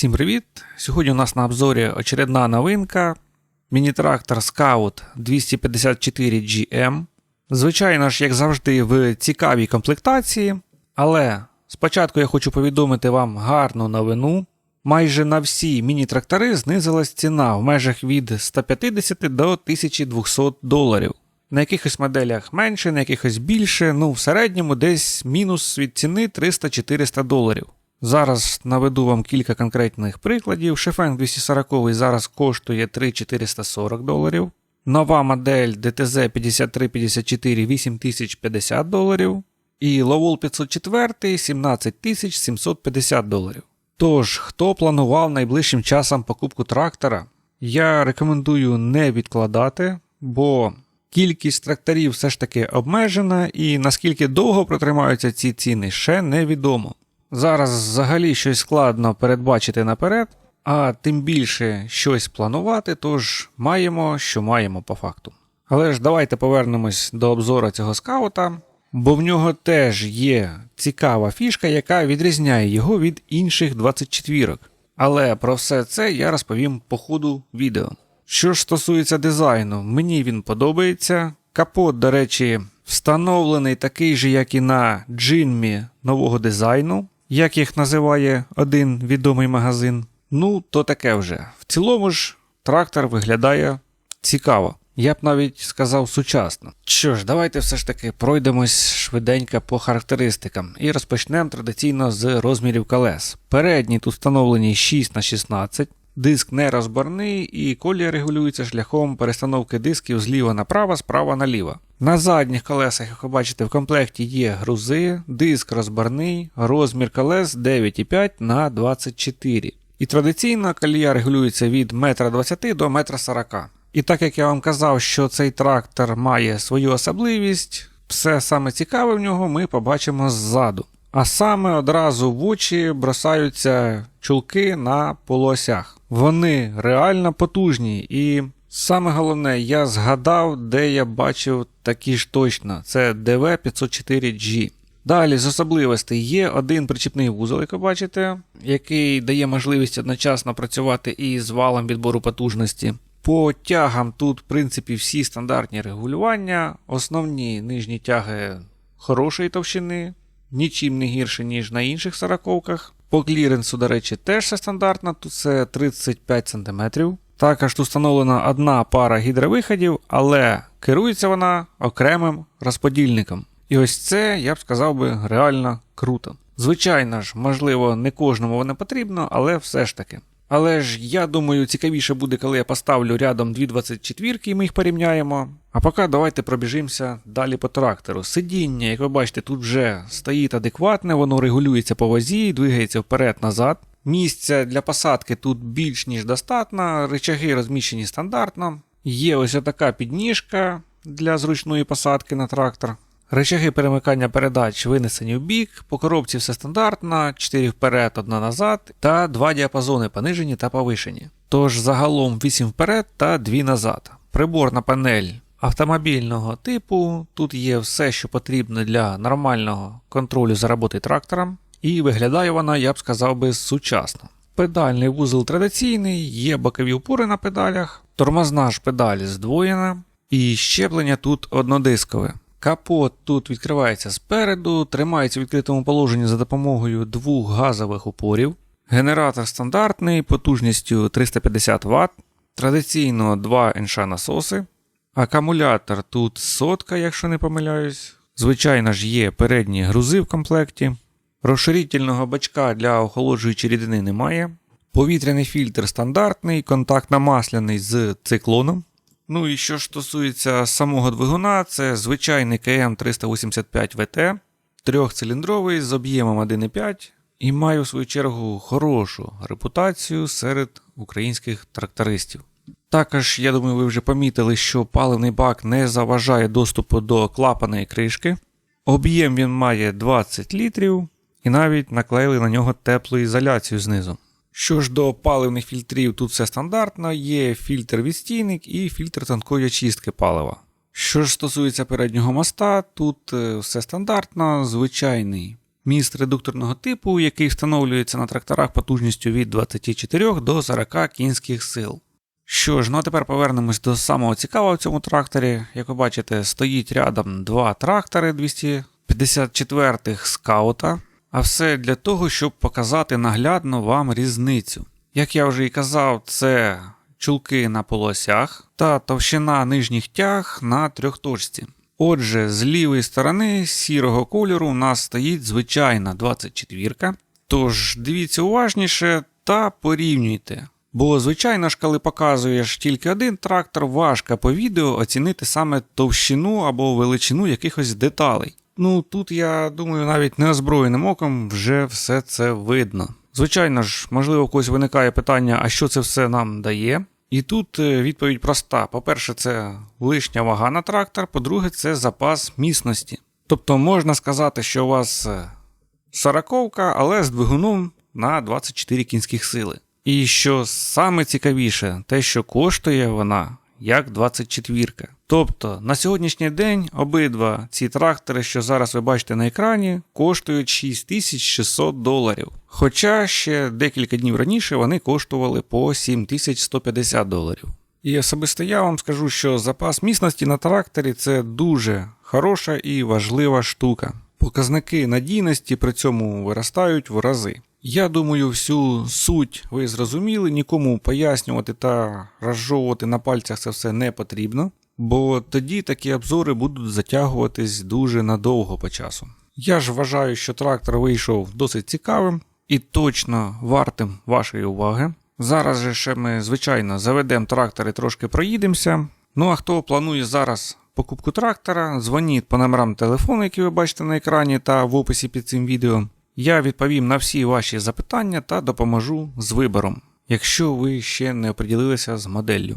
Всім привіт! Сьогодні у нас на обзорі очередна новинка. Міні-трактор Scout 254 GM. Звичайно ж, як завжди, в цікавій комплектації. Але спочатку я хочу повідомити вам гарну новину. Майже на всі міні-трактори знизилась ціна в межах від 150 до 1200 доларів. На якихось моделях менше, на якихось більше, ну в середньому десь мінус від ціни 300-400 доларів. Зараз наведу вам кілька конкретних прикладів. Шефенг 240 зараз коштує 3440 доларів. Нова модель DTZ 5354 8050 доларів. І Lowell 504 17750 доларів. Тож, хто планував найближчим часом покупку трактора, я рекомендую не відкладати, бо кількість тракторів все ж таки обмежена, і наскільки довго протримаються ці ціни, ще невідомо. Зараз взагалі щось складно передбачити наперед, а тим більше щось планувати, тож маємо, що маємо по факту. Але ж давайте повернемось до обзору цього скаута, бо в нього теж є цікава фішка, яка відрізняє його від інших 24. Але про все це я розповім по ходу відео. Що ж стосується дизайну, мені він подобається. Капот, до речі, встановлений такий же, як і на джинмі нового дизайну, як їх називає один відомий магазин. Ну, то таке вже. В цілому ж трактор виглядає цікаво. Я б навіть сказав сучасно. Що ж, давайте все ж таки пройдемось швиденько по характеристикам і розпочнемо традиційно з розмірів колес. Передні тут встановлені 6 на 16 Диск не розборний і колія регулюється шляхом перестановки дисків зліва направо, справа наліво. На задніх колесах, як ви бачите, в комплекті є грузи, диск розборний, розмір колес 9,5 на 24 І традиційно колія регулюється від 1,20 м до 1,40 м. І так як я вам казав, що цей трактор має свою особливість, все саме цікаве в нього ми побачимо ззаду. А саме одразу в очі бросаються чулки на полуосях. Вони реально потужні, і саме головне, я згадав, де я бачив такі ж точно. Це DV504G. Далі з особливостей є один причіпний вузол, як ви бачите, який дає можливість одночасно працювати із валом відбору потужності. По тягам тут, в принципі, всі стандартні регулювання, основні нижні тяги хорошої товщини, нічим не гірше, ніж на інших сороковках. По кліренсу, до речі, теж все стандартно, тут це 35 см. Також тут встановлена одна пара гідровиходів, але керується вона окремим розподільником. І ось це, я б сказав би, реально круто. Звичайно ж, можливо, не кожному воно потрібно, але все ж таки. Але ж я думаю, цікавіше буде, коли я поставлю рядом дві 24 і ми їх порівняємо. А поки давайте пробіжимося далі по трактору. Сидіння, як ви бачите, тут вже стоїть адекватне, воно регулюється по вазі, двигається вперед-назад. Місця для посадки тут більш ніж достатньо, рычаги розміщені стандартно. Є ось така підніжка для зручної посадки на трактор. Рычаги перемикання передач винесені в бік, по коробці все стандартно, 4 вперед, 1 назад, та два діапазони понижені та повишені. Тож загалом 8 вперед та 2 назад. Приборна панель автомобільного типу. Тут є все, що потрібно для нормального контролю за роботи трактором. І виглядає вона, я б сказав би, сучасно. Педальний вузол традиційний, є бокові упори на педалях, тормозна ж педаль здвоєна, і щеплення тут однодискове. Капот тут відкривається спереду, тримається в відкритому положенні за допомогою двох газових упорів. Генератор стандартний потужністю 350 Вт, традиційно 2 НШ насоси. Акумулятор тут сотка, якщо не помиляюсь. Звичайно ж, є передні грузи в комплекті. Розширительного бачка для охолоджуючої рідини немає. Повітряний фільтр стандартний, контактно-масляний з циклоном. Ну і що ж стосується самого двигуна, це звичайний КМ385 ВТ, трьохциліндровий з об'ємом 1,5 і має в свою чергу хорошу репутацію серед українських трактористів. Також, я думаю, ви вже помітили, що паливний бак не заважає доступу до клапаної кришки. Об'єм він має 20 літрів і навіть наклеїли на нього теплу ізоляцію знизу. Що ж до паливних фільтрів, тут все стандартно, є фільтр відстійник і фільтр тонкої очистки палива. Що ж стосується переднього моста, тут е, все стандартно, звичайний Міст редукторного типу, який встановлюється на тракторах потужністю від 24 до 40 кінських сил. Що ж, ну а тепер повернемось до самого цікавого в цьому тракторі. Як ви бачите, стоїть рядом два трактори 254-х скаута, а все для того, щоб показати наглядно вам різницю. Як я вже і казав, це чулки на полосях та товщина нижніх тяг на трьохточці. Отже, з лівої сторони сірого кольору у нас стоїть звичайна 24. Тож дивіться уважніше та порівнюйте. Бо, звичайно ж, коли показуєш тільки один трактор, важко по відео оцінити саме товщину або величину якихось деталей. Ну тут я думаю, навіть неозброєним оком вже все це видно. Звичайно ж, можливо, когось виникає питання, а що це все нам дає? І тут е, відповідь проста: по-перше, це лишня вага на трактор, по-друге, це запас міцності. Тобто можна сказати, що у вас е, сороковка, але з двигуном на 24 кінських сили. І що саме цікавіше, те, що коштує вона як 24. Тобто на сьогоднішній день обидва ці трактори, що зараз ви бачите на екрані, коштують 6600 доларів. Хоча ще декілька днів раніше вони коштували по 7150 доларів. І особисто я вам скажу, що запас міцності на тракторі це дуже хороша і важлива штука. Показники надійності при цьому виростають в рази. Я думаю, всю суть ви зрозуміли, нікому пояснювати та розжовувати на пальцях це все не потрібно, бо тоді такі обзори будуть затягуватись дуже надовго по часу. Я ж вважаю, що трактор вийшов досить цікавим і точно вартим вашої уваги. Зараз же ще ми, звичайно, заведемо трактор і трошки проїдемося. Ну а хто планує зараз покупку трактора, дзвоніть по номерам телефону, які ви бачите на екрані та в описі під цим відео. Я відповім на всі ваші запитання та допоможу з вибором, якщо ви ще не оприділилися з моделлю.